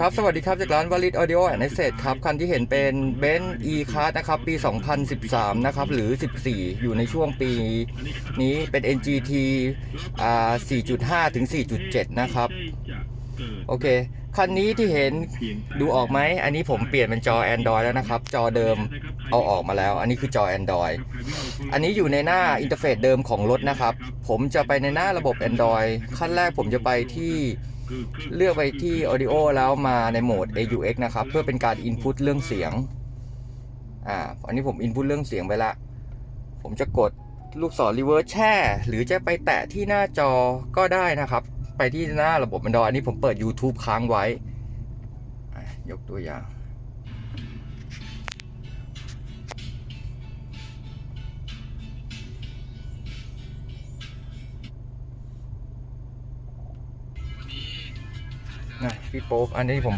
ครับ สวัสดีครับ จากร้าน Valid Audio and Asset ครับ คันที่เห็นเป็น b e n z e Class นะครับ ปี 2013 นะครับ หรือ 14 อยู่ในช่วงปีนี้เป็น NGT อ่า4.5 ถึง 4.7 นะครับ โอเค คันนี้ที่เห็นดูออกไหม อันนี้ผมเปลี่ยนเป็นจอ Android แล้วนะครับ จอเดิมเอาออกมาแล้ว อันนี้คือจอ Android อันนี้อยู่ในหน้าอินเทอร์เฟซเดิมของรถนะครับ ผมจะไปในหน้าระบบ Android ขั้นแรกผมจะไปที่ เลือกไปที่ Audio แล้วมาในโหมด AUX นะครับ เพื่อเป็นการ Input เรื่องเสียง อ่า อันนี้ผม Input เรื่องเสียงไปละ ผมจะกดลูกศร reverse แช่ หรือจะไปแตะที่หน้าจอก็ได้นะครับ ไปที่หน้าระบบมันดออันนี้ผมเปิด YouTube ค้างไว้ ยกตัวอย่าง นะพี่โป๊กอันนี้ผม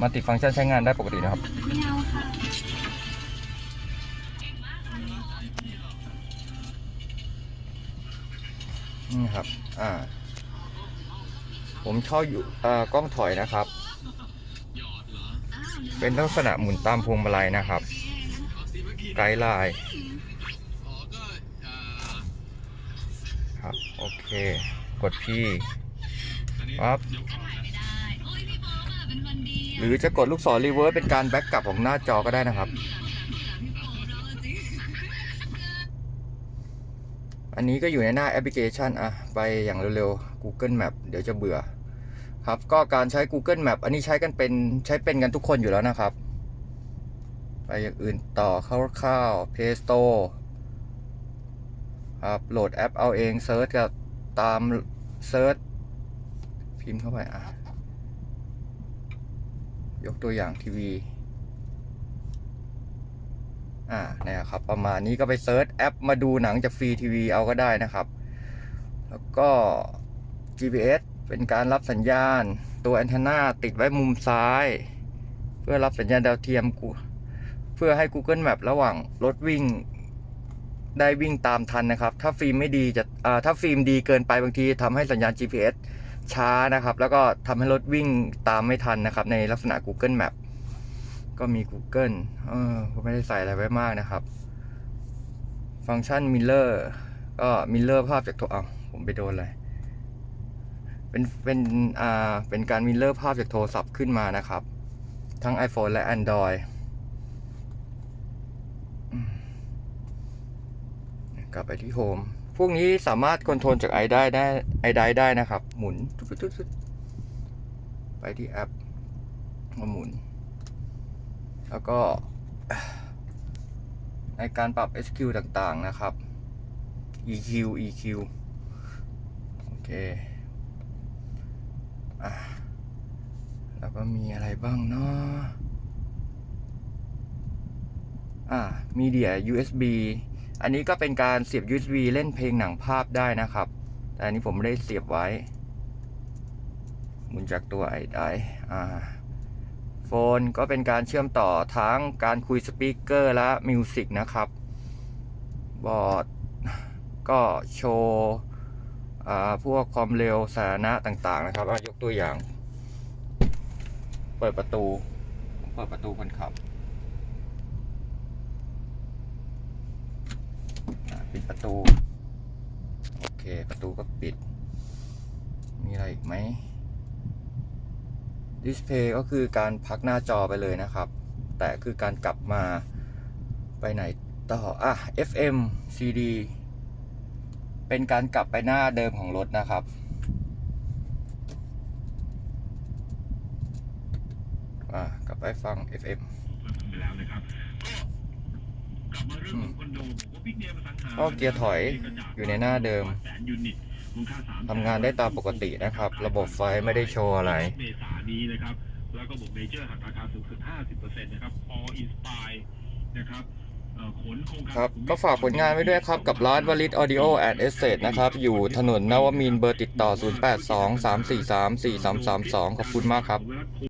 มาติดฟังก์ชันใช้งานได้ปกตินะครับ นี่ครับ อ่า ผมชอบอยู่อ่อกล้องถอยนะครับ เป็นลักษณะหมุนตามพวงมาลัยนะครับ ไกด์ไลน์ครับ โอเค กดพี่ปั๊บ หรือจะกดลูกศรรีเวิร์สเป็นการแบ็กกลับของหน้าจอก็ได้นะครับ อันนี้ก็อยู่ในหน้าแอปพลิเคชันอะไปอย่างเร็วๆ Google Map เดี๋ยวจะเบื่อ ครับก็การใช้ Google Map อันนี้ใช้กันเป็นใช้เป็นกันทุกคนอยู่แล้วนะครับ ไปอย่างอื่นต่อคร่าวๆ Play Store ครับโหลดแอปเอาเองเซิร์ชกับตามเซิร์ชพิมพ์เข้าไปอะ ยกตัวอย่างทีวี อ่าเนี่ยครับ ประมาณนี้ก็ไปเซิร์ชแอปมาดูหนังจากฟรีทีวีเอาก็ได้นะครับ แล้วก็ GPS เป็นการรับสัญญาณ ตัวแอนเทนาติดไว้มุมซ้าย เพื่อรับสัญญาณดาวเทียมกูเพื่อให้ Google Map ระหว่างรถวิ่งได้วิ่งตามทันนะครับ ถ้าฟิล์มไม่ดีจะถ้าฟิล์มดีเกินไปบางทีทำให้สัญญาณ GPS ช้านะครับ แล้วก็ทำให้รถวิ่งตามไม่ทันนะครับ ในลักษณะ Google Map ก็มี Google เออผมไม่ได้ใส่อะไรไว้มากนะครับ ฟังก์ชัน Miller ก็ Miller ภาพจากโทรเอาผมไปโดนอะไรเป็นเป็นอ่าเป็นการ Miller ภาพจากโทรศัพท์ขึ้นมานะครับ ทั้ง iPhone และ Android อืมกลับไปที่ Home พวกนี้สามารถคอนโทรลจากไอได้ได้ไอได้ได้นะครับ หมุนไปที่แอปมาหมุน แล้วก็ ในการปรับ SQ ต่างๆนะครับ EQ EQ โอเคอะแล้วก็มีอะไรบ้างเนาะอ่า Media USB อันนี้ก็เป็นการเสียบ USB เล่นเพลงหนังภาพได้นะครับ แต่อันนี้ผมไม่ได้เสียบไว้ หมุนจากตัวไอได้อ่าโฟนก็เป็นการเชื่อมต่อทั้งการคุยสปีกเกอร์และมิวสิกนะครับ บอร์ดก็โชว์อ่าพวกความเร็วสาระต่างๆ นะครับยกตัวอย่าง เปิดประตูเปิดประตูคนขับปิดประตู โอเค ประตูก็ปิด มีอะไรอีกไหม ดิสเพย์ก็คือการพักหน้าจอไปเลยนะครับ แต่คือการกลับมาไปไหนต่ออะ FM CD เป็นการกลับไปหน้าเดิมของรถนะครับ อะกลับไปฟัง FM ไปแล้วนะครับก็กลับมาเรื่องของคอนโดบอกว่าบิ๊กเนมอสังหาก็เกียร์ถอยอยู่ในหน้าเดิม แสนยูนิตมูลค่าสามทำงานได้ตามปกตินะครับ ระบบไฟไม่ได้โชว์อะไรเมษายนนี้นะครับ แล้วก็บอกเมเจอร์หักราคาสูงสุด50%นะครับ All Inspire นะครับเอ่อขนโครงการครับก็ฝากผลงานไว้ด้วยครับกับร้านวลิตออดิโอแอดเอสเซนะครับ อยู่ถนนนวมินทร์เบอร์ติดต่อ 0823434332 ขอบคุณมากครับเวลา